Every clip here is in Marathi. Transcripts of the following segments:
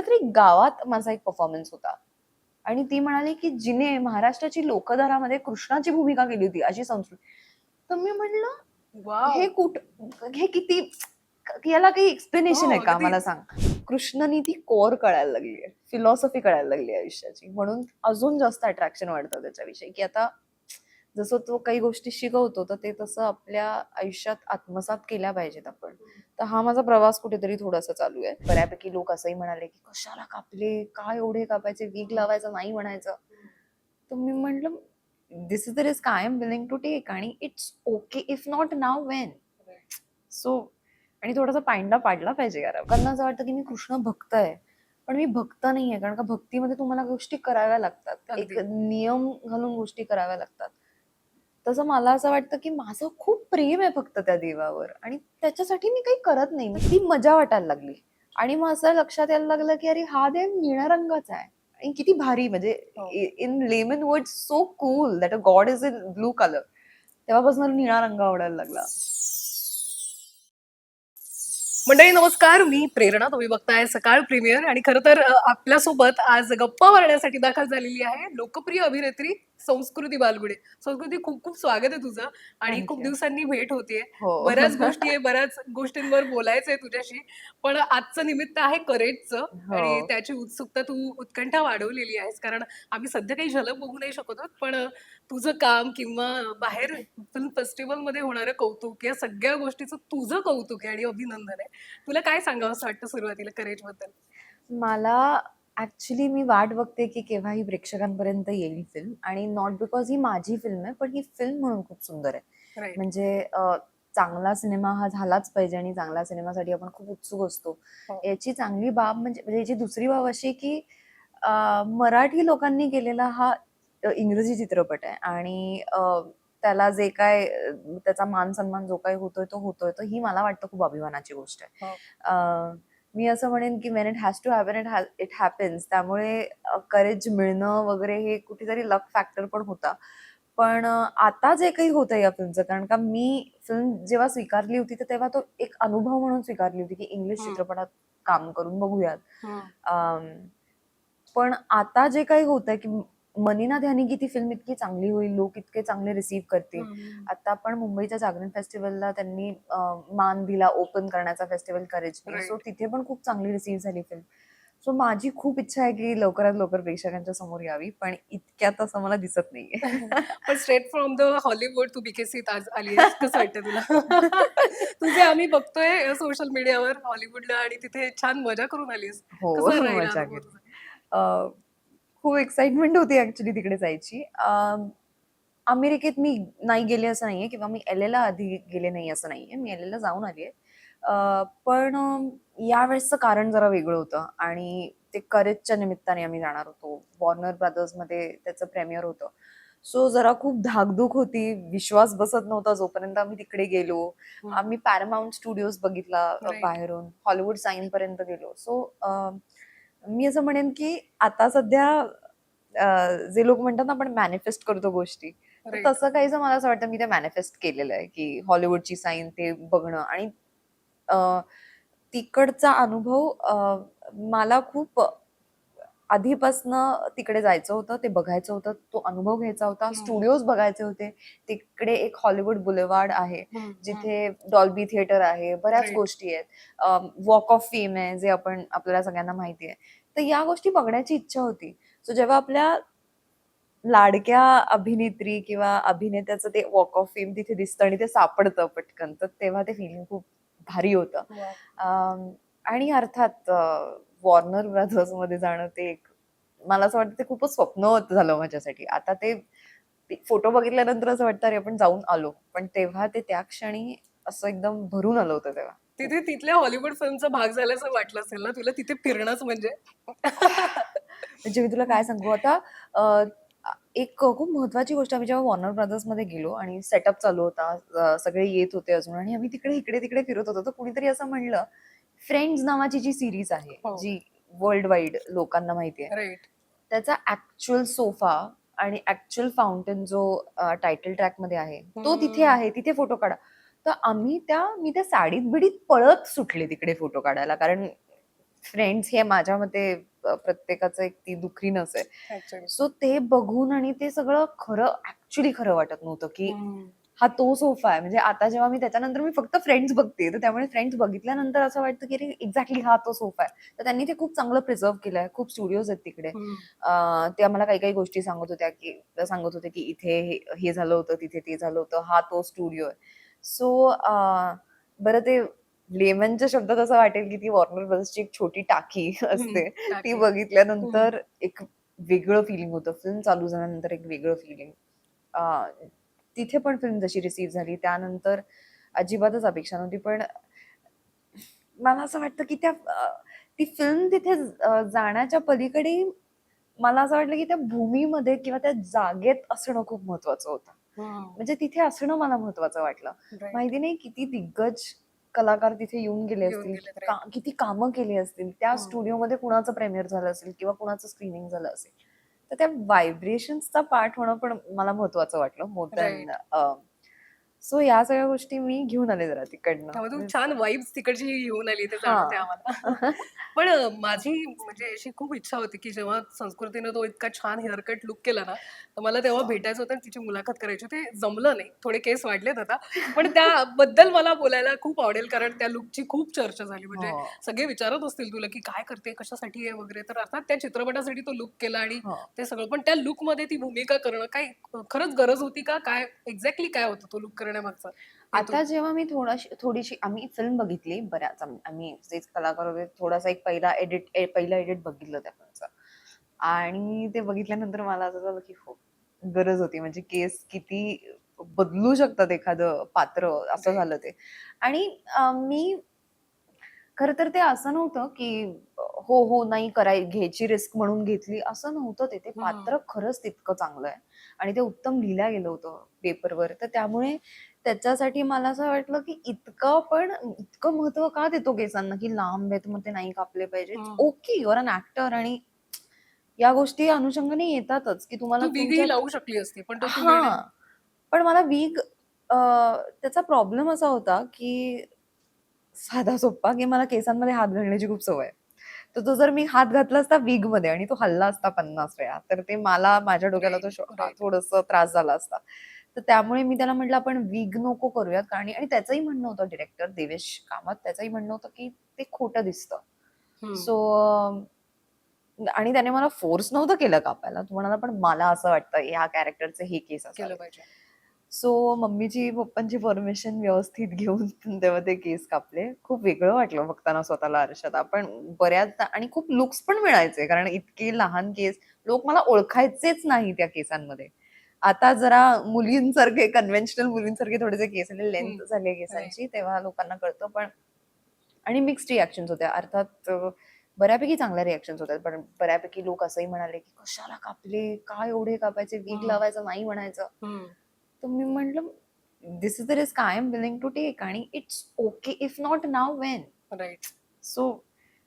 कुठल्या तरी गावात माझा एक परफॉर्मन्स होता आणि ती म्हणाली की जिने महाराष्ट्राची लोकधारामध्ये कृष्णाची भूमिका केली होती अशी संस्कृती तर मी म्हणलं. हे कुठ हे किती याला काही एक्सप्लेनेशन हो, आहे का अगदी. मला सांग कृष्णनी ती कोर कळायला लागली आहे फिलॉसॉफी कळायला लागली आयुष्याची म्हणून अजून जास्त अट्रॅक्शन वाढतं त्याच्याविषयी की आता जसं तो काही गोष्टी शिकवतो तर ते तसं आपल्या आयुष्यात आत्मसात केल्या पाहिजेत आपण. तर हा माझा प्रवास कुठेतरी थोडासा चालू आहे. बऱ्यापैकी लोक असंही म्हणाले की कशाला कापले? काय एवढे कापायचे? वीक लावायचं नाही म्हणायचं. तर मी म्हटलं this is the risk I am willing to take आणि it's okay if not now when so आणि थोडासा पांडा पाडला पाहिजे यार. लोकांना असं वाटतं की मी कृष्ण भक्त आहे. पण मी भक्त नाहीये कारण का भक्तीमध्ये तुम्हाला गोष्टी कराव्या लागतात. एक. नियम घालून गोष्टी कराव्या लागतात. तसं मला असं वाटतं की माझं खूप प्रेम आहे फक्त त्या देवावर. आणि त्याच्यासाठी मी काही करत नाही. ती मजा वाटायला लागली. आणि मग असं लक्षात यायला लागलं की अरे हा देव निळ्या रंगाचा आहे. आणि किती भारी म्हणजे हो. In layman word so cool that a god is in blue colour. तेव्हापासून निळा रंग आवडायला लागला. मंडळी नमस्कार. मी प्रेरणा तुम्ही बघताय सकाळ प्रीमियर. आणि खरं तर आपल्यासोबत आज गप्पा मारण्यासाठी दाखल झालेली आहे लोकप्रिय अभिनेत्री संस्कृती बालगुडे. संस्कृती खूप खूप स्वागत आहे तुझं. आणि खूप. दिवसांनी भेट होतीये. हो. बऱ्याच गोष्टी आहे बऱ्याच गोष्टींवर बोलायचंय तुझ्याशी. पण आजचं निमित्त आहे करेजचं. हो. आणि त्याची उत्सुकता तू उत्कंठा वाढवलेली आहेस. कारण आम्ही सध्या काही झलक बघू नाही शकत आहोत. पण तुझं काम किंवा बाहेर फिल्म फेस्टिवलमध्ये होणारं कौतुक या सगळ्या गोष्टीचं तुझं कौतुक आहे आणि अभिनंदन आहे. तुला काय सांगावं असं वाटतं सुरुवातीला करेजबद्दल मला ऍक्च्युली मी वाट बघते की केव्हा ही प्रेक्षकांपर्यंत येईल फिल्म आणि नॉट बिकॉज ही माझी फिल्म आहे पण ही फिल्म म्हणून खूप सुंदर आहे. म्हणजे चांगला सिनेमा हा झालाच पाहिजे आणि चांगल्या सिनेमासाठी आपण खूप उत्सुक असतो. हो. याची चांगली बाब म्हणजे म्हणजे याची दुसरी बाब अशी की मराठी लोकांनी केलेला हा इंग्रजी चित्रपट आहे. आणि त्याला जे काय त्याचा मान सन्मान जो काही होतोय तो होतोय. तर ही मला वाटतं खूप अभिमानाची गोष्ट आहे. हो. मी असं म्हणेन की when it has to happen it it happens त्यामुळे करेज मिळणं वगैरे हे कुठेतरी लक फॅक्टर पण होता. पण आता जे काही होतं या फिल्मचं कारण का मी फिल्म जेव्हा स्वीकारली होती तर तेव्हा तो एक अनुभव म्हणून स्वीकारली होती की इंग्लिश. चित्रपटात काम करून बघूयात. पण आता जे काही होतंय की मनीना ध्यानी की ती फिल्म इतकी चांगली होईल लोक इतके चांगले रिसीव्ह करतील. आता पण मुंबईच्या जागरण फेस्टिवलला त्यांनी मान दिला ओपन करण्याचा फेस्टिवल Right. सो तिथे पण खूप चांगली रिसीव्ह झाली फिल्म सो माझी खूप इच्छा आहे की लवकरात लवकर प्रेक्षकांच्या समोर यावी पण इतक्यात असं मला दिसत नाहीये. पण स्ट्रेट फ्रॉम द हॉलिवूड तू बीकेसीत आज आली कसं वाटतं तुला? तुझे आम्ही बघतोय सोशल मीडियावर हॉलिवूडला आणि तिथे छान मजा करून आलीस. हो मजा खूप एक्साइटमेंट होती ऍक्च्युली तिकडे जायची. अमेरिकेत मी नाही गेले असं नाहीये किंवा मी एल ला आधी गेले नाही असं नाहीये. मी एल ला जाऊन आलीये. अं, पण यावेळेसचं कारण जरा वेगळं होतं आणि ते करेजच्या निमित्ताने आम्ही जाणार होतो. वॉर्नर ब्रदर्समध्ये त्याचं प्रेमियर होतं. सो जरा खूप धाकधूक होती. विश्वास बसत नव्हता जोपर्यंत आम्ही तिकडे गेलो. आम्ही पॅरामाउंट स्टुडिओज बघितला. बाहेरून. हॉलिवूड साईन पर्यंत गेलो. सो मी असं म्हणेन की आता सध्या जे लोक म्हणतात ना आपण मॅनिफेस्ट करतो गोष्टी. तसं काहीच मला असं वाटतं मी ते मॅनिफेस्ट केलेलं आहे की हॉलिवूडची साईन ते बघणं आणि तिकडचा अनुभव मला खूप आधीपासनं तिकडे जायचं होतं ते बघायचं होतं तो अनुभव घ्यायचा होता. हम्म. स्टुडिओज बघायचे होते. तिकडे एक हॉलिवूड बुलेवार्ड आहे. जिथे डॉल्बी थिएटर आहे बऱ्याच. गोष्टी आहेत. वॉक ऑफ फेम आहे जे आपण आपल्याला सगळ्यांना माहिती आहे. तर या गोष्टी बघण्याची इच्छा होती. सो जेव्हा आपल्या लाडक्या अभिनेत्री किंवा अभिनेत्याचं ते वॉक ऑफ फेम तिथे दिसतं आणि ते सापडतं पटकन तर तेव्हा ते फिलिंग खूप भारी होतं. आणि अर्थात वॉर्नर ब्रदर्समध्ये जाणं ते एक मला असं वाटतं ते खूपच स्वप्न झालं माझ्यासाठी. आता ते फोटो बघितल्यानंतर असं वाटतं अरे आपण जाऊन आलो. पण तेव्हा ते त्या क्षणी असं एकदम भरून आलं होतं तेव्हा. तिथे तिथल्या हॉलिवूड फिल्मचा भाग झाल्याचं वाटलं असेल ना तुला? तिथे फिरणंच म्हणजे. म्हणजे मी तुला काय सांगू? आता एक खूप महत्वाची गोष्ट आम्ही जेव्हा वॉर्नर ब्रदर्समध्ये गेलो आणि सेटअप चालू होता सगळे येत होते अजून आणि आम्ही तिकडे इकडे तिकडे फिरत होतो तर कुणीतरी असं म्हणलं फ्रेंड्स नावाची जी सिरीज आहे हो. जी वर्ल्ड वाईड लोकांना माहिती आहे राईट त्याचा ऍक्च्युअल सोफा आणि ऍक्च्युअल फाउंटेन जो टायटल ट्रॅकमध्ये आहे तो तिथे. आहे तिथे फोटो काढा तर आम्ही त्या मी त्या साडीत बिडीत पळत सुटले तिकडे फोटो काढायला कारण फ्रेंड्स हे माझ्या मते अ, प्रत्येकाचं एक ती दुखरी नस आहे. सो ते बघून आणि ते सगळं खरं ऍक्च्युली खरं वाटत नव्हतं की. हा तो सोफा आहे. म्हणजे आता जेव्हा मी त्याच्यानंतर मी फक्त फ्रेंड्स बघते तर त्यामुळे फ्रेंड्स बघितल्यानंतर असं वाटतं की एक्झॅक्टली हा तो सोफा आहे. तर त्यांनी ते खूप चांगलं प्रिझर्व केलंय. खूप स्टुडिओज आहेत तिकडे. ते आम्हाला काही काही गोष्टी सांगत होत्या की सांगत होते की इथे हे- झालं होतं तिथे ते झालं होतं. हा तो स्टुडिओ आहे. सो बरं ते लेमनच्या शब्दात असं वाटेल की ती वॉर्नर ब्रदर्सची एक छोटी टाकी असते. ती. बघितल्यानंतर एक वेगळं फिलिंग होतं. फिल्म चालू झाल्यानंतर एक वेगळं फिलिंग तिथे पण फिल्म जशी रिसीव्ह झाली त्यानंतर अजिबातच अपेक्षा नव्हती पण मला असं वाटतं की त्या ती फिल्म तिथे जाण्याच्या पलीकडे मला असं वाटलं की त्या भूमीमध्ये किंवा त्या जागेत असणं खूप महत्वाचं होतं. म्हणजे तिथे असणं मला महत्वाचं वाटलं. माहिती नाही किती दिग्गज कलाकार तिथे येऊन गेले असतील. का- किती कामं केली असतील त्या. स्टुडिओमध्ये कुणाचं प्रेमियर झालं असेल किंवा कुणाचं स्क्रीनिंग झालं असेल तर त्या व्हायब्रेशन्सचा पार्ट होणं पण मला महत्वाचं वाटलं मोर दॅन सो या सगळ्या गोष्टी मी घेऊन आले जरा त्यामुळे तू तिकडनं छान वाईब्स तिकडची घेऊन आली ते. जाणवते आम्हाला. पण माझी म्हणजे अशी खूप इच्छा होती की जेव्हा संस्कृतीनं तो इतका छान हेअरकट लुक केला ना तर मला तेव्हा भेटायचं होतं तिची मुलाखत करायची होती. ते जमलं नाही. थोडे केस वाढलेत आता. पण त्याबद्दल मला बोलायला खूप आवडेल कारण त्या लुकची खूप चर्चा झाली. म्हणजे. सगळे विचारत असतील तुला की काय करते कशासाठी आहे वगैरे. तर अर्थात त्या चित्रपटासाठी तो लुक केला आणि. ते सगळं. पण त्या लुकमध्ये ती भूमिका करणं काय खरंच गरज होती का? काय एक्झॅक्टली काय होतं तो लुक करण्यामागचा? आता जेव्हा मी थोडाशी थोडीशी आम्ही फिल्म बघितली बऱ्याच. आम- आम्ही जे कलाकार होते थोडासा एक पहिला एडिट पहिला एडिट बघितलं त्या फिल्मचं आणि ते बघितल्यानंतर मला असं झालं की हो गरज होती. म्हणजे केस किती बदलू शकतात एखादं पात्र असं झालं ते. आणि अं, मी खर तर ते असं नव्हतं की हो हो नाही कराय घ्यायची रिस्क म्हणून घेतली. असं नव्हतं ते. ते पात्र खरंच तितकं चांगलं आहे. आणि ते उत्तम लिहिल्या गेलं होतं पेपरवर तर त्यामुळे त्याच्यासाठी मला असं वाटलं की इतकं पण इतकं महत्त्व का देतो केसांना की लांब आहेत मग ते नाही कापले पाहिजे. ओके युअर अन ऍक्टर आणि या गोष्टी अनुषंगाने येतातच की तुम्हाला लावू शकली असती पण हा पण मला वीग त्याचा प्रॉब्लेम असा होता की साधा सोप्पा की मला केसांमध्ये हात घालण्याची खूप सवय आहे. तर तो जर मी हात घातला असता विगमध्ये आणि तो हल्ला असता पन्नास वेळा तर ते मला माझ्या डोक्याला तो. थोडस त्रास झाला असता. तर त्यामुळे मी त्याला म्हटलं आपण विग नको करूयात. कारण आणि त्याचंही म्हणणं होतं डिरेक्टर देवेश कामत त्याचंही म्हणणं होतं की ते खोटं दिसतं. सो आणि त्याने मला फोर्स नव्हतं केलं कापायला. तो म्हणाला पण मला असं वाटतं ह्या कॅरेक्टरचे हे केस केलं पाहिजे. सो मम्मीची पप्पांची परमिशन व्यवस्थित घेऊन तेव्हा ते केस कापले. खूप वेगळं वाटलं बघताना स्वतःला आरशात. आपण बऱ्याचदा आणि खूप लुक्स पण मिळायचे. कारण इतके लहान केस लोक मला ओळखायचेच नाही त्या केसांमध्ये. आता जरा मुलींसारखे कन्व्हेन्शनल मुलींसारखे थोडेसे केस आले. लेंथ. झाली केसांची तेव्हा लोकांना कळतं. पण आणि मिक्स्ड रिॲक्शन होत्या. अर्थात बऱ्यापैकी चांगल्या रिॲक्शन होत्या. पण बऱ्यापैकी लोक असंही म्हणाले की कशाला कापले? काय एवढे कापायचे? हम्म. लावायचं? नाही म्हणायचं. तर मी म्हटलं this is the risk I am willing to take आणि it's okay if not now when right so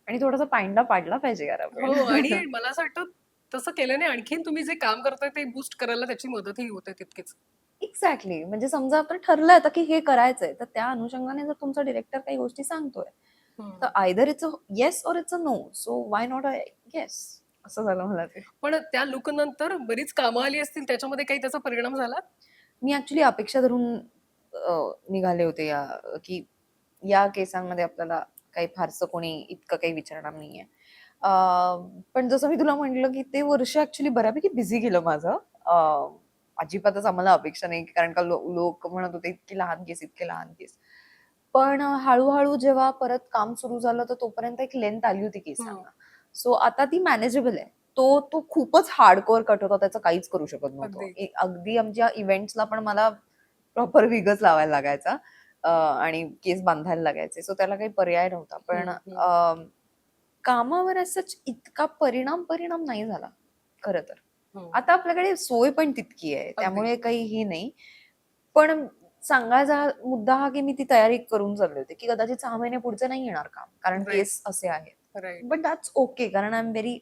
आणि थोडासा पांडा पाडला पाहिजे यार. हो आणि मला असं वाटतं तसं केल्याने आणखीन तुम्ही जे काम करताय ते बूस्ट करायला त्याची मदतही होते तितकीच. एक्झॅक्टली म्हणजे समजा आपण ठरलंय आता की हे करायचंय तर त्या अनुषंगाने जर तुमचा डिरेक्टर काही गोष्टी सांगतोय तर either it's a yes or it's a no so why not I yes असं झालं मला ते. पण त्या लुक नंतर बरीच कामं आली असतील त्याच्यामध्ये काही त्याचा परिणाम झाला? मी ऍक्च्युली अपेक्षा धरून अं, निघाले होते या की या केसांमध्ये आपल्याला काही फारसं कोणी इतकं काही विचारणार नाहीये. अं, पण जसं मी तुला म्हटलं की ते वर्ष ऍक्च्युली बऱ्यापैकी बिझी गेलं माझं. अं, अजिबातच आम्हाला अपेक्षा नाही कारण का लोक म्हणत होते इतके लहान केस इतके लहान केस. पण हळूहळू जेव्हा परत काम सुरू झालं तर तोपर्यंत एक लेंथ आली होती केसांना. सो आता ती मॅनेजेबल आहे. तो तो खूपच हार्डकोअर कट होता त्याचं काहीच करू शकत नव्हतो. अगदी. आमच्या इव्हेंट्सला पण मला प्रॉपर विगच लावायला लागायचा. आणि केस बांधायला लागायचे. सो त्याला काही पर्याय नव्हता. पण कामावर असंच इतका परिणाम परिणाम नाही झाला. खर तर. हम्म. आता आपल्याकडे सोय पण तितकी आहे. त्यामुळे काही ही नाही. पण सांगायचा हा मुद्दा हा की मी ती तयारी करून चालले होते की कदाचित सहा महिने पुढचे नाही येणार काम. कारण. केस असे आहेत. बट दॅट्स ओके कारण आय एम व्हेरी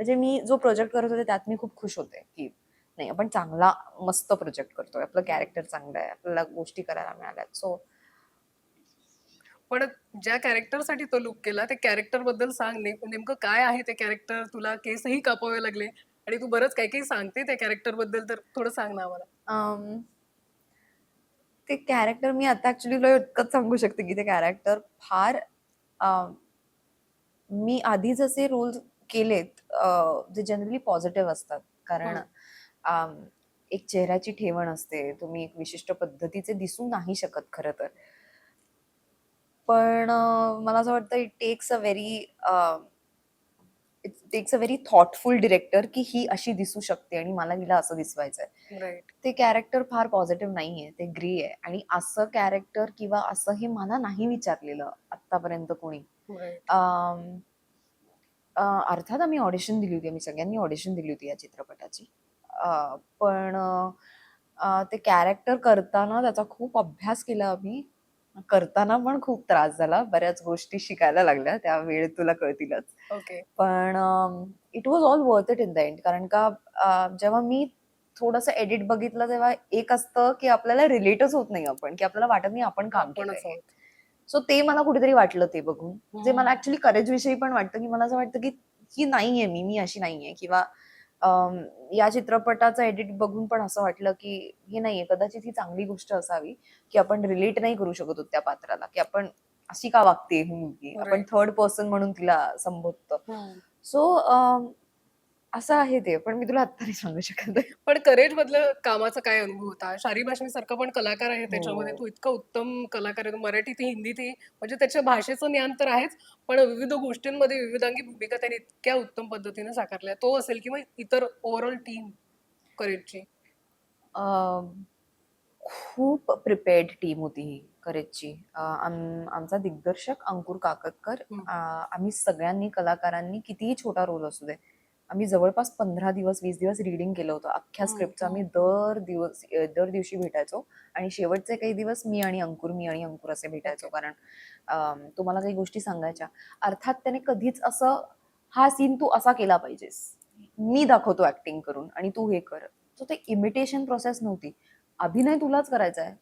म्हणजे मी जो प्रोजेक्ट करत होते त्यात मी खूप खुश होते की नाही आपण चांगला मस्त प्रोजेक्ट करतोय. आपलं कॅरेक्टर चांगलं आहे आपल्याला गोष्टी करायला मिळाल्यात सो पण ज्या कॅरेक्टरसाठी तो लुक केला त्या कॅरेक्टरबद्दल सांग नेम- नेमकं काय आहे ते कॅरेक्टर तुला केसही कापावे लागले आणि तू बरंच काही काही सांगते त्या कॅरेक्टरबद्दल तर थोडं सांग ना आम्हाला. ते कॅरेक्टर मी आता ऍक्च्युली तुला इतकंच सांगू शकते की ते कॅरेक्टर फार मी आधी जसे रोल केलेत जे जनरली पॉझिटिव्ह असतात. कारण एक चेहऱ्याची ठेवण असते. तुम्ही एक विशिष्ट पद्धतीचे दिसू नाही शकत खरं तर. पण मला असं वाटतं it takes a very it takes a very thoughtful director की ही अशी दिसू शकते आणि मला हिला असं दिसवायचंय. ते कॅरेक्टर फार पॉझिटिव्ह नाहीये. ते ग्री आहे. आणि असं कॅरेक्टर किंवा असं हे मला नाही विचारलेलं आतापर्यंत कोणी. अर्थात आम्ही ऑडिशन दिली होती आम्ही सगळ्यांनी ऑडिशन दिली होती या चित्रपटाची. पण ते कॅरेक्टर करताना त्याचा खूप अभ्यास केला आम्ही. करताना पण खूप त्रास झाला. बऱ्याच गोष्टी शिकायला लागल्या. त्या वेळ तुला कळतीलच. ओके पण it was all worth it in the end कारण का जेव्हा मी थोडंसं एडिट बघितलं तेव्हा एक असतं की आपल्याला रिलेटच होत नाही आपण. की आपल्याला वाटत नाही आपण काम केलं. सो ते मला कुठेतरी वाटलं ते बघून जे मला. ऍक्च्युली करेज विषयी पण वाटतं की मला असं वाटतं की ही नाहीये मी मी अशी नाहीये किंवा या चित्रपटाचं एडिट बघून पण असं वाटलं की हे नाहीये कदाचित ही चांगली गोष्ट असावी की आपण रिलेट नाही करू शकत होत त्या पात्राला की आपण अशी का वागते ही मुलगी आपण. थर्ड पर्सन म्हणून तिला संबोधतो. सो असं आहे ते पण मी तुला आता नाही सांगू शकत. पण करेज मधलं कामाचा काय अनुभव होता? शारी सारखा पण कलाकार आहे त्याच्यामध्ये. हो. तू इतका उत्तम कलाकार आहे. मराठीत हिंदीत म्हणजे त्याच्या भाषेचं ज्ञान तर आहेच पण विविध गोष्टींमध्ये विविधांगी भूमिका त्याने इतक्या उत्तम पद्धतीने साकारल्या. तो असेल किंवा इतर ओव्हरऑल टीम करेजची खूप प्रिपेअर्ड टीम होती ही करेजची आमचा दिग्दर्शक अंकुर काकतकर आम्ही सगळ्यांनी कलाकारांनी कितीही छोटा रोल असू दे आम्ही जवळपास पंधरा दिवस वीस दिवस रिडिंग केलं होतं. अख्ख्या स्क्रिप्टचं आम्ही हम्म. दर दिवस दर दिवशी भेटायचो. आणि शेवटचे काही दिवस मी आणि अंकुर मी आणि अंकुर असे भेटायचो. कारण तुम्हाला काही गोष्टी सांगायच्या. अर्थात त्याने कधीच असं हा सीन तू असा केला पाहिजेस. मी दाखवतो ऍक्टिंग करून आणि तू हे कर. सो ते इमिटेशन प्रोसेस नव्हती. अभिनय तुलाच करायचा आहे.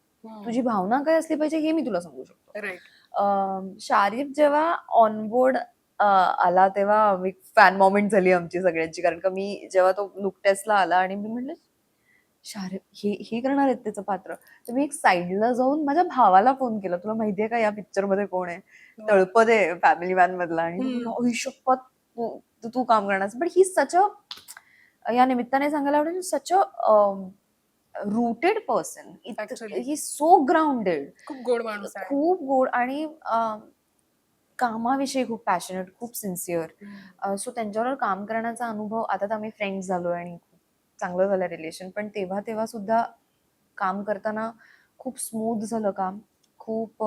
तुझी भावना काय असली पाहिजे हे मी तुला सांगू शकतो. शारीफ जेव्हा ऑनबोर्ड आला तेव्हा फॅन मोमेंट झाली आमची सगळ्यांची. कारण का मी जेव्हा तो नुकत्याचला आला आणि मी म्हटलं शारीफ हे हे करणार आहेत त्याचं पात्र? तर मी एक साईडला जाऊन माझ्या भावाला फोन केला. तुला माहितीये का या पिक्चरमध्ये कोण आहे? तळपद आहे फॅमिली मॅन मधला. आणि. म्हणला, "ओय शपथ तू काम करणार बट ही सच अ या निमित्ताने सांगायला आवडेल such a rooted person. He so grounded खूप गोड माणूस खूप गोड आणि कामाविषयी खूप पॅशनेट खूप सिन्सिअर. सो त्यांच्यावर काम करण्याचा अनुभव आता तर आम्ही फ्रेंड्स झालो आणि चांगलं झालं रिलेशन पण तेव्हा तेव्हा सुद्धा काम करताना खूप स्मूथ झालं काम. खूप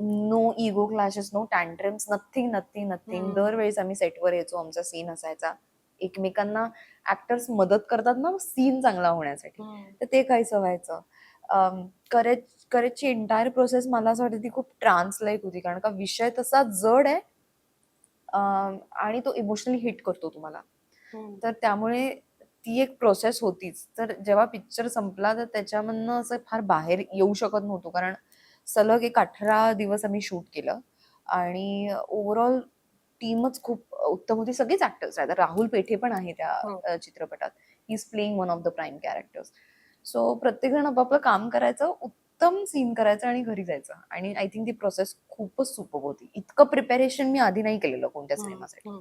no ego clashes no tantrums nothing nothing nothing. दरवेळेस आम्ही सेटवर यायचो आमचा सीन असायचा. एकमेकांना ऍक्टर्स मदत करतात ना सीन चांगला होण्यासाठी. तर ते काहीसं व्हायचं करेज करेजची एंटायर प्रोसेस मला असं वाटतं ती खूप ट्रान्सलाईक होती. कारण का विषय तसा जड आहे आणि तो इमोशनली हिट करतो तुम्हाला. तर त्यामुळे ती एक प्रोसेस होतीच. तर जेव्हा पिक्चर संपला तर त्याच्यामधनं असं फार बाहेर येऊ शकत नव्हतो. कारण सलग एक अठरा दिवस आम्ही शूट केलं. आणि ओव्हरऑल टीमच खूप उत्तम होती. सगळेच ऍक्टर्स आहेत. राहुल पेठे पण आहे त्या हो. चित्रपटात. He is playing one of the prime characters so प्रत्येक जण आपापलं काम करायचं. उत्तम सीन करायचं आणि घरी जायचं. आणि आय थिंक ती प्रोसेस खूपच सुपर होती. इतकं प्रिपरेशन मी आधी नाही केलेलं कोणत्या. सिनेमासाठी.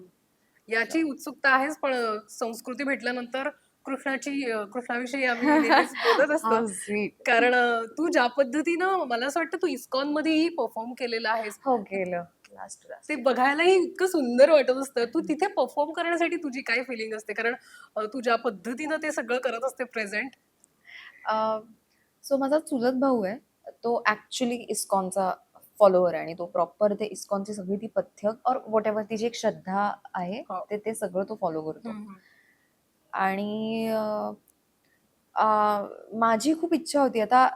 याची उत्सुकता आहेच पण संस्कृती भेटल्यानंतर कृष्णाची कृष्णाविषयी आम्ही बोलत असतो. कारण तू ज्या पद्धतीनं मला असं वाटतं तू इस्कॉन मध्येही परफॉर्म केलेला आहेस. हो केलं. लास्ट ते बघायलाही इतकं सुंदर वाटत असतं. तू तिथे परफॉर्म करण्यासाठी तुझी काय फिलिंग असते? कारण तू ज्या पद्धतीनं ते सगळं करत असते प्रेझेंट सो माझा चुलत भाऊ आहे तो ऍक्च्युली इस्कॉनचा फॉलोअर आहे आणि तो प्रॉपर ते इस्कॉनची सगळी ती पथ्य और वॉट एव्हर तिची एक श्रद्धा आहे हो. ते ते सगळं तो फॉलो करतो. आणि माझी खूप इच्छा होती. आता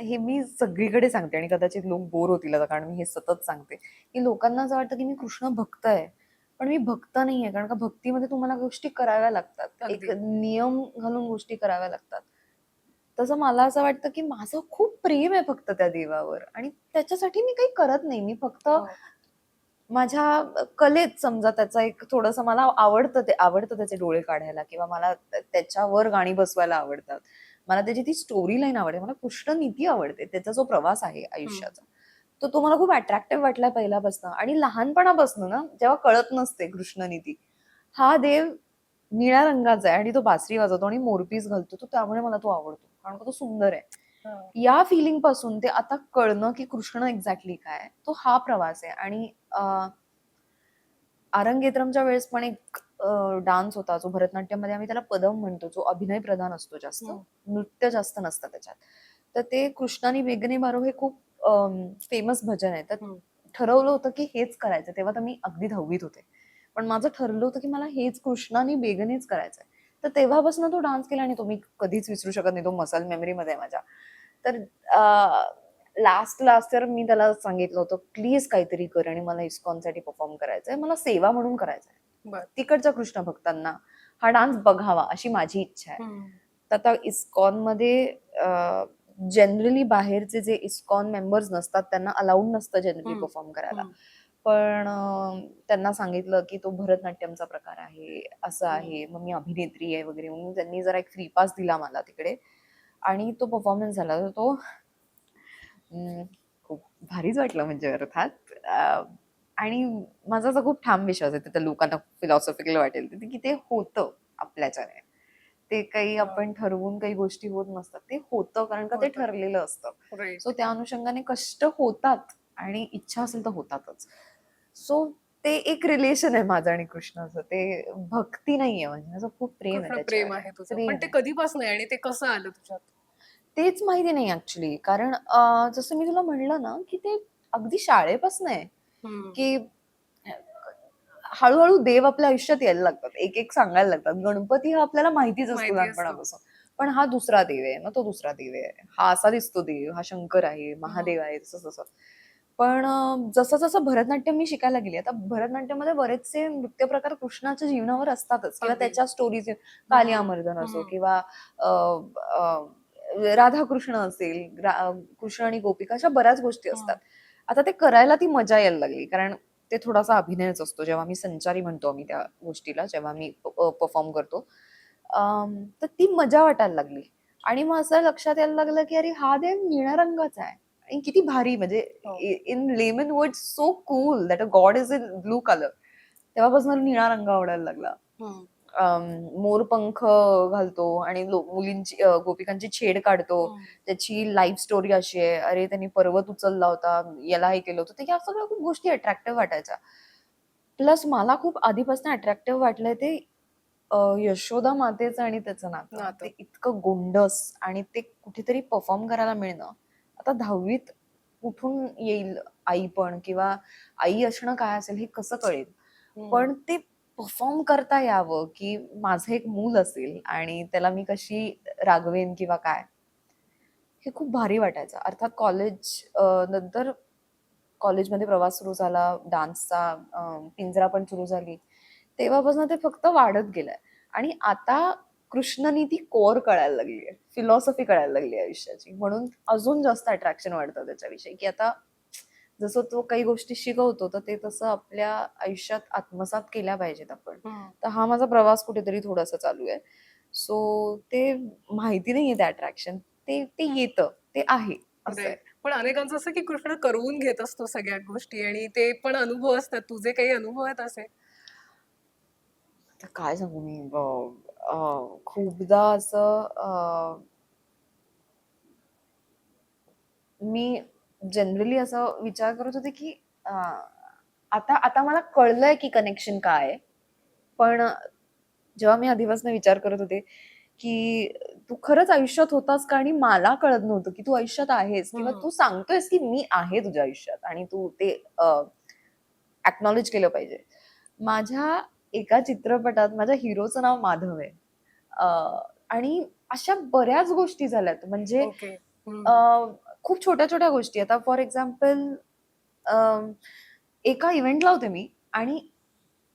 हे मी सगळीकडे सांगते आणि कदाचित लोक बोर होतील आता कारण मी हे सतत सांगते. की लोकांना असं वाटतं की मी कृष्ण भक्त आहे पण मी भक्त नाहीये. कारण का भक्तीमध्ये तुम्हाला गोष्टी कराव्या लागतात. एक. नियम घालून गोष्टी कराव्या लागतात. तसं मला असं वाटतं की माझं खूप प्रेम आहे फक्त त्या देवावर. आणि त्याच्यासाठी मी काही करत नाही. मी फक्त हो. माझ्या कलेत समजा त्याचा एक थोडस मला आवडतं ते आवडतं त्याचे डोळे काढायला किंवा मला त्या- त्याच्यावर गाणी बसवायला आवडतात. मला त्याची ती स्टोरी लाईन आवडते. मला कृष्ण नीती आवडते. त्याचा जो प्रवास आहे आयुष्याचा. तो तो मला खूप अट्रॅक्टिव्ह वाटला पहिल्यापासून. आणि लहानपणापासून ना जेव्हा कळत नसते कृष्ण नीती हा देव निळ्या रंगाचा आहे आणि तो बासरी वाजवतो आणि मोरपीस घालतो. तो त्यामुळे मला तो आवडतो. कारण तो सुंदर आहे. हा. या फिलिंगपासून ते आता कळणं की कृष्ण एक्झॅक्टली काय तो हा प्रवास आहे. आणि आरंगेत्रमच्या वेळेस पण एक डान्स होता जो भरतनाट्यममध्ये आम्ही त्याला पदम म्हणतो जो अभिनय प्रधान असतो जास्त. हम्म. नृत्य जास्त नसतं त्याच्यात. तर ते कृष्णानी बेगने मारो हे खूप फेमस भजन आहे. तर हम्म. ठरवलं होतं की हेच करायचं. तेव्हा तर मी अगदी दहावीत होते. पण माझं ठरलं होतं की मला हेच कृष्णानी बेगनेच करायचंय. तर तेव्हापासून तो डान्स केला आणि तो मी कधीच विसरू शकत नाही. तो मसल मेमरीमध्ये आहे माझ्या. तर लास्ट लास्ट इयर मी त्याला सांगितलं होतं प्लीज काहीतरी कर आणि मला इस्कॉनसाठी परफॉर्म करायचंय. मला सेवा म्हणून करायचंय. बर. तिकडच्या कृष्ण भक्तांना हा डान्स बघावा अशी माझी इच्छा आहे. तर आता इस्कॉनमध्ये जनरली बाहेरचे जे इस्कॉन मेंबर्स नसतात त्यांना अलाउड नसतं जनरली. परफॉर्म करायला. पण त्यांना सांगितलं की तो भरतनाट्यमचा प्रकार आहे असं. आहे. मग मी अभिनेत्री आहे वगैरे. म्हणून त्यांनी जरा एक फ्री पास दिला मला तिकडे. आणि तो परफॉर्मन्स झाला. तर तो खूप भारीच वाटलं म्हणजे अर्थात. आणि माझा असा खूप ठाम विश्वास आहे त्या लोकांना फिलॉसॉफिकल वाटेल ते की ते होतं आपल्याच्याने. ते काही आपण ठरवून काही गोष्टी होत नसतात. ते होतं कारण का ते. ठरलेलं असतं. सो त्या अनुषंगाने कष्ट होतात आणि इच्छा असेल तर होतातच. सो ते एक रिलेशन आहे माझं आणि कृष्णाचं. ते भक्ती नाहीये म्हणजे. माझं खूप प्रेम आहे प्रेम त्याच्यावर. आहे तुझं? प्रेम पण ते आहे. कधीपासून आहे आणि ते कसं आलं तुझ्यात? तेच माहिती नाही ऍक्च्युली कारण अं, जसं मी तुला म्हणलं ना की ते अगदी शाळेपासून आहे. हम्म. की हळूहळू देव आपल्या आयुष्यात यायला लागतात. एक एक सांगायला लागतात. गणपती हा आपल्याला माहितीच असतो माहिती असतो. लहानपणापासून. पण हा दुसरा देव आहे. मग तो दुसरा देव आहे. हा असा दिसतो देव. हा शंकर आहे. महादेव आहे. तसं तसं. पण जसं जसं भरतनाट्यम मी शिकायला गेली आता भरतनाट्यममध्ये बरेचसे नृत्य प्रकार कृष्णाच्या जीवनावर असतातच. किंवा. त्याच्या स्टोरीज कालियामर्दन असो हम्म. किंवा राधाकृष्ण असेल कृष्ण आणि गोपिका अशा बऱ्याच गोष्टी असतात. आता ते करायला ती मजा यायला लागली कारण ते थोडासा अभिनयच असतो. जेव्हा मी संचारी म्हणतो आम्ही त्या गोष्टीला जेव्हा मी परफॉर्म करतो. तर ती मजा वाटायला लागली. आणि मग असं लक्षात यायला लागलं की अरे हा देव निळ्या रंगाचा आहे. आणि किती भारी म्हणजे हो. In layman word so cool that a god is in blue colour. तेव्हापासून मला निळा रंग आवडायला लागला. मोरपंख घालतो आणि मुलींची गोपिकांची छेड काढतो. त्याची लाईफ स्टोरी अशी आहे. अरे त्यांनी पर्वत उचलला होता याला हे केलं होतं. ते या सगळ्या खूप गोष्टी अट्रॅक्टिव्ह वाटायच्या. प्लस मला खूप आधीपासून अट्रॅक्टिव्ह वाटलंय ते यशोदा मातेचं आणि त्याचं नातं. नातं. ते इतकं गोंडस आणि ते कुठेतरी परफॉर्म करायला मिळणं. आता दहावीत कुठून येईल आई पण किंवा आई असणं काय असेल हे कसं कळेल. पण ते परफॉर्म करता यावं की माझं एक मूल असेल आणि त्याला मी कशी रागवेन किंवा काय? हे खूप भारी वाटायचं. अर्थात कॉलेज नंतर कॉलेजमध्ये प्रवास सुरू झाला डान्सचा पिंजरा पण सुरू झाली. तेव्हापासून ते फक्त वाढत गेलंय. आणि आता कृष्णनी ती कोर कळायला लागली आहे. फिलॉसॉफी कळायला लागली आहे आयुष्याची. म्हणून अजून जास्त अट्रॅक्शन वाढतं त्याच्याविषयी. की आता जसं तो काही गोष्टी शिकवतो तर ते तसं आपल्या आयुष्यात आत्मसात केल्या पाहिजेत आपण. तर हा माझा प्रवास कुठेतरी थोडासा चालू आहे. सो ते माहिती नाहीये ते अट्रॅक्शन ते ते येतं. ते आहे. असं आहे. पण अनेकांचं असं की कृष्ण करवून घेत असतो सगळ्या गोष्टी आणि ते पण अनुभव असतात. तुझे काही अनुभव आहेत असे? काय सांगू मी? खूपदा असं मी जनरली असं विचार करत होते की आता आता मला कळलंय की कनेक्शन काय आहे पण जेव्हा मी आधीपासून विचार करत होते की तू खरंच आयुष्यात होतास का आणि मला कळत नव्हतं की तू आयुष्यात आहेस किंवा. तू सांगतोयस की मी आहे तुझ्या आयुष्यात आणि तू ते ऍक्नॉलेज केलं पाहिजे माझ्या एका चित्रपटात माझ्या हिरोचं नाव माधव आहे. आणि अशा बऱ्याच गोष्टी झाल्यात. म्हणजे खूप छोट्या छोट्या गोष्टी आता फॉर एक्झाम्पल एका इव्हेंटला होते मी आणि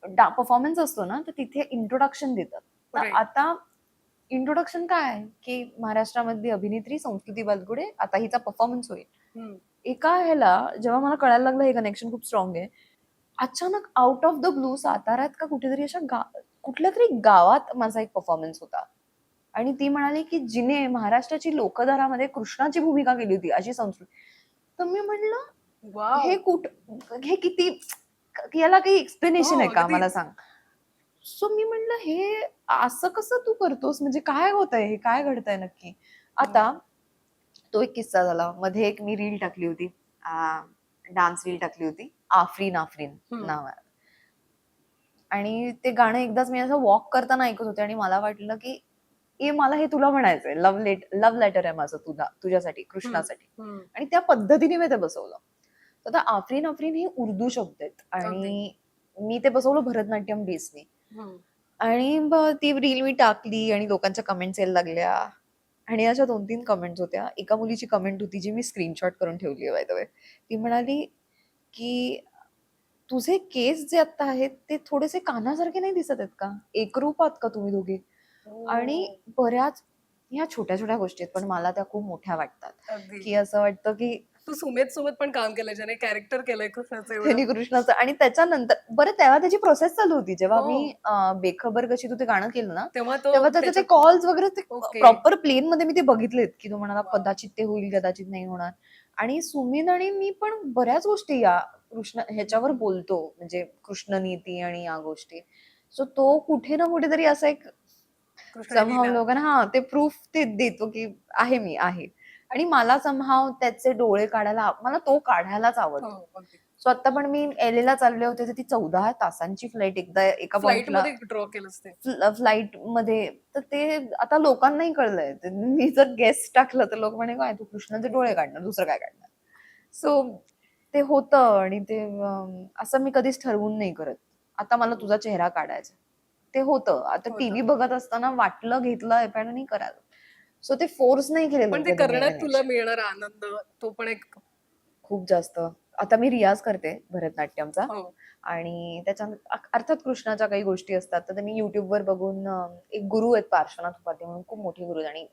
परफॉर्मन्स असतो ना तर तिथे इंट्रोडक्शन देतात. तर Right. आता इंट्रोडक्शन काय आहे? की महाराष्ट्रामधली अभिनेत्री संस्कृती बालगुडे आता हिचा परफॉर्मन्स होईल. एका ह्याला जेव्हा मला कळायला लागलं हे कनेक्शन खूप स्ट्रॉंग आहे अचानक आउट ऑफ द ब्लू साताऱ्यात का कुठेतरी अशा गा कुठल्या तरी गावात माझा एक परफॉर्मन्स होता. आणि ती म्हणाली की जिने महाराष्ट्राची लोकधारामध्ये कृष्णाची भूमिका केली होती अशी संस्कृती तर मी म्हणलं. हे कुठ हे किती याला काही एक्सप्लेनेशन हो, आहे का? अगदी. मला सांग. सो मी म्हणलं हे असं कसं तू करतोस? म्हणजे काय होत आहे हे काय घडतंय नक्की? आता तो एक किस्सा झाला. मध्ये एक मी रील टाकली होती. डान्स रील टाकली होती. आफरीन आफरीन हम्म. नावा आणि ते गाणं एकदाच मी असं वॉक करताना ऐकत होते आणि मला वाटलं की ए मला हे तुला म्हणायचंय. लव्ह लेट लव्ह लेटर आहे माझं तुला तुझ्यासाठी कृष्णासाठी. हम्म. आणि त्या पद्धतीने मी ते बसवलं. तर आता आफरीन आफरीन हे उर्दू शब्द आहेत. आणि मी ते बसवलं भरतनाट्यम बेसने हम्म. आणि ती रील मी टाकली आणि लोकांच्या कमेंट्स यायला लागल्या. आणि अशा दोन तीन कमेंट्स होत्या. एका मुलीची कमेंट होती जी मी स्क्रीनशॉट करून ठेवली आहे ती म्हणाली की तुझे केस जे आता आहेत ते थोडेसे कानासारखे नाही दिसत आहेत का एकरूप आहात का तुम्ही दोघे आणि बऱ्याच ह्या छोट्या छोट्या गोष्टी आहेत पण मला त्या खूप मोठ्या वाटतात. की असं वाटतं की तू सुमेध सोबत पण काम केलं ज्याने कॅरेक्टर केलंय कृष्णाचं कृष्णाचं आणि त्याच्यानंतर बरं तेव्हा त्याची प्रोसेस चालू होती जेव्हा हो. मी बेखबर कशी तू ते गाणं केलं ना तेव्हा तेव्हा त्याचे कॉल्स वगैरे ते. प्रॉपर प्लेन मध्ये मी ते बघितलेत की तो म्हणाला. कदाचित ते होईल कदाचित नाही होणार आणि सुमिन आणि मी पण बऱ्याच गोष्टी या कृष्ण ह्याच्यावर बोलतो म्हणजे कृष्ण नीती आणि या गोष्टी सो तो कुठे ना कुठेतरी असा एक समहाव. लोकांना हा ते प्रूफ ते देतो की आहे मी आहे आणि मला समहाव त्याचे डोळे काढायला मला तो काढायलाच आवडतो हो. सो आता पण मी एल ला चालले होते तर ती चौदा तासांची फ्लाईट एकदा एका फ्लाईटमध्ये ड्रॉ केलंस ते फ्लाईटमध्ये. तर ते आता लोकांनाही कळलंय. मी जर गेस्ट टाकलं तर लोक म्हणे काय तू कृष्णाचे डोळे काढणार? दुसरं काय काढणार? सो ते होतं आणि ते असं मी कधीच ठरवून नाही करत. आता मला तुझा चेहरा काढायचा ते होतं. आता. टीव्ही बघत असताना वाटलं घेतलं एपॅड नाही करायला. सो ते फोर्स नाही केलेलं पण ते करण्यात तुला मिळणारा आनंद. तो पण एक खूप जास्त. आता मी रियाज करते भरतनाट्यमचा. हो. आणि त्याच्या अर्थात कृष्णाच्या काही गोष्टी असतात तर मी युट्यूबवर बघून एक गुरु आहेत पार्श्वनाथ उपाध्याय म्हणून खूप मोठे गुरु आणि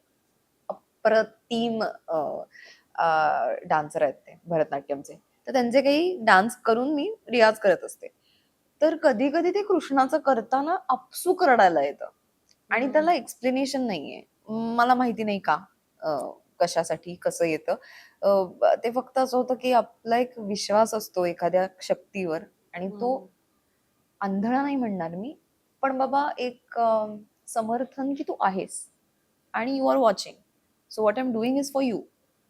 अप्रतिम डान्सर आहेत ते भरतनाट्यमचे. तर त्यांचे काही डान्स करून मी रियाज करत असते. तर कधी कधी ते कृष्णाचं करताना अपसूक रडायला येतं. आणि. त्याला एक्सप्लेनेशन नाहीये. मला माहिती नाही का कशासाठी कसं येतं? ते फक्त असं होतं की आपला एक विश्वास असतो एखाद्या शक्तीवर आणि तो. आंधळा नाही म्हणणार मी पण बाबा एक समर्थन की तू आहेस आणि you are watching so what am doing is for you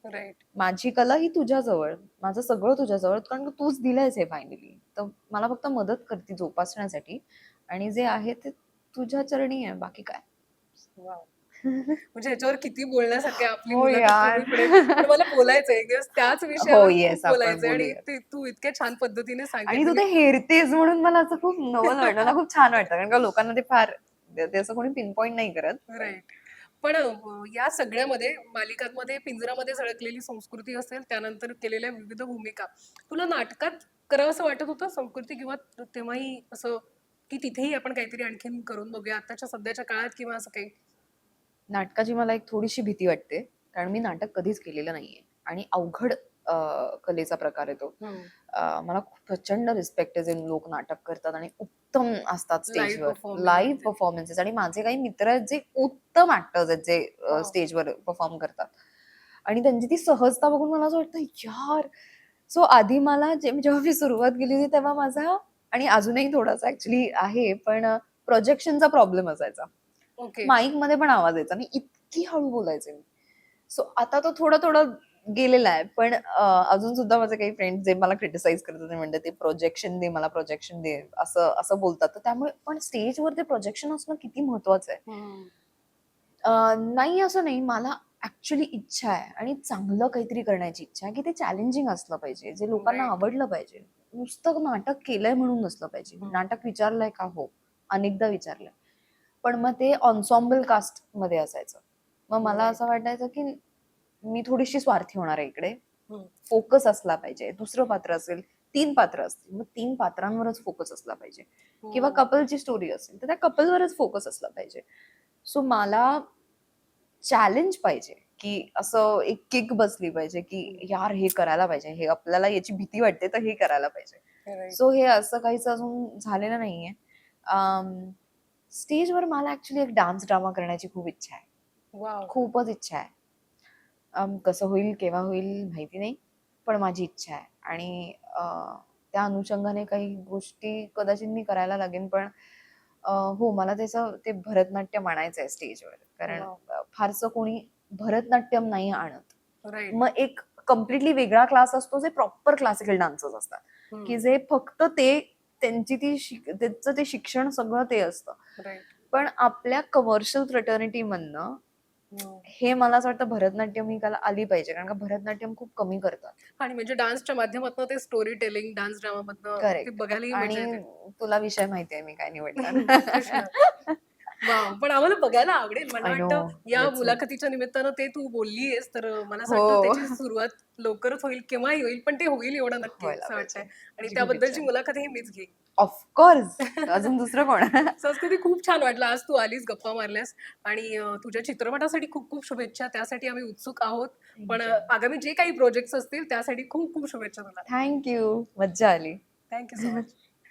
right माझी कला ही तुझ्याजवळ माझं सगळं तुझ्याजवळ कारण तूच दिलंयस हे फायनली तर मला फक्त मदत करते जोपासण्यासाठी आणि जे आहे ते तुझ्या चरणी आहे बाकी काय. म्हणजे ह्याच्यावर किती बोलण्यासारखे आपली हो यार. पण मला बोलायचंय एक दिवस. त्याच हो विषयावर येस खूप आपण बोलायचंय आणि बोलूया. ते तू इतक्या छान पद्धतीने आणि तू सांगितलं ते हेरतेस म्हणून मला असं खूप नवल वाटलं ना खूप छान वाटतं कारण का लोकांना ते फार ते असं कोणी पिन पॉईंट नाही करत. राईट पण अं, या सगळ्यामध्ये मालिकांमध्ये पिंजरामध्ये झळकलेली संस्कृती असेल त्यानंतर केलेल्या विविध भूमिका. तुला नाटकात करावं असं वाटत होतं संस्कृती? किंवा तेव्हाही असं की तिथेही आपण काहीतरी आणखीन करून बघूया? आताच्या सध्याच्या काळात किंवा असं काही? नाटकाची मला एक थोडीशी भीती वाटते कारण मी नाटक कधीच केलेलं नाहीये. आणि अवघड कलेचा प्रकार आहे तो. अं, मला खूप प्रचंड रिस्पेक्ट आहे जे लोक नाटक करतात आणि उत्तम असतात स्टेजवर. लाईव्ह परफॉर्मन्सेस आणि माझे काही मित्र आहेत जे उत्तम ऍक्टर्स आहेत जे हो. स्टेजवर परफॉर्म करतात. आणि त्यांची ती सहजता बघून मला असं वाटतं यार सो आधी मला जेव्हा मी सुरुवात केली होती तेव्हा माझा आणि अजूनही थोडासा ऍक्च्युली आहे पण प्रोजेक्शनचा प्रॉब्लेम असायचा. माईकमध्ये पण आवाज यायचा. आणि इतकी हळू बोलायचे मी. सो आता तो थोडा थोडा गेलेला आहे. पण अजून सुद्धा माझे काही फ्रेंड जे मला क्रिटिसाइज करतात ते म्हणतात ते प्रोजेक्शन दे मला प्रोजेक्शन दे. असं असं बोलतात. तर त्यामुळे पण स्टेजवर ते प्रोजेक्शन असणं किती महत्वाचं आहे. नाही असं नाही. मला ऍक्च्युली इच्छा आहे. आणि चांगलं काहीतरी करण्याची इच्छा आहे की ते चॅलेंजिंग असलं पाहिजे. जे लोकांना. आवडलं पाहिजे. नुसतं नाटक केलंय म्हणून नसलं पाहिजे. नाटक विचारलंय का? हो. अनेकदा विचारलंय. पण मग ते ऑन्सॉम्बल कास्टमध्ये असायचं. मग मला. असं वाटायचं की मी थोडीशी स्वार्थी होणार आहे इकडे. फोकस असला पाहिजे. दुसरं पात्र असेल तीन पात्र असतील मग तीन पात्रांवरच फोकस असला पाहिजे. किंवा कपलची स्टोरी असेल तर त्या कपलवरच फोकस असला पाहिजे. सो मला चॅलेंज पाहिजे की असं एक किक बसली पाहिजे की यार हे करायला पाहिजे. हे आपल्याला याची भीती वाटते तर हे करायला पाहिजे. सो हे असं काहीच अजून झालेलं नाहीये. स्टेजवर मला ऍक्च्युली एक डान्स ड्रामा करण्याची खूप इच्छा आहे. खूपच इच्छा आहे. अम, कसं होईल केव्हा होईल माहिती नाही पण माझी इच्छा आहे. आणि त्या अनुषंगाने काही गोष्टी कदाचित मी करायला लागेन पण हो मला त्याचं ते भरतनाट्यम आणायचं आहे स्टेजवर. कारण फारसं कोणी भरतनाट्यम नाही आणत. मग एक कम्प्लिटली वेगळा क्लास असतो जे प्रॉपर क्लासिकल डान्सर्स असतात. की जे फक्त ते त्यांची ती त्यांचं ते शिक्षण सगळं ते असतं. पण आपल्या कमर्शियल फ्रेटर्निटी मधनं हे. मला असं वाटतं भरतनाट्यम ही कला आली पाहिजे कारण का भरतनाट्यम खूप कमी करतात. आणि म्हणजे डान्सच्या माध्यमातून ते स्टोरी टेलिंग डान्स ड्रामा मजा आणि तुला विषय माहिती आहे मी काय निवडणार. वाव. पण आम्हाला बघायला आवडेल. मला I know. वाटतं या Let's. मुलाखतीच्या निमित्तानं ते तू बोललीयस तर मला असं हो. वाटतं त्याची सुरुवात लवकरच होईल केव्हाही होईल पण ते होईल एवढं नक्की व्हायला असं वाटतंय. आणि त्याबद्दलची इच्छा आहे. मुलाखत ही मीच घेईन. ऑफकोर्स अजून दुसरं कोण? संस्कृती खूप छान वाटलं. आज तू आलीस गप्पा मारल्यास. आणि अं, तुझ्या चित्रपटासाठी खूप खूप शुभेच्छा. त्यासाठी आम्ही उत्सुक आहोत. पण अं, आगामी जे काही प्रोजेक्ट्स असतील त्यासाठी खूप खूप शुभेच्छा तुला. थँक्यू मज्जा आली. Thank you so much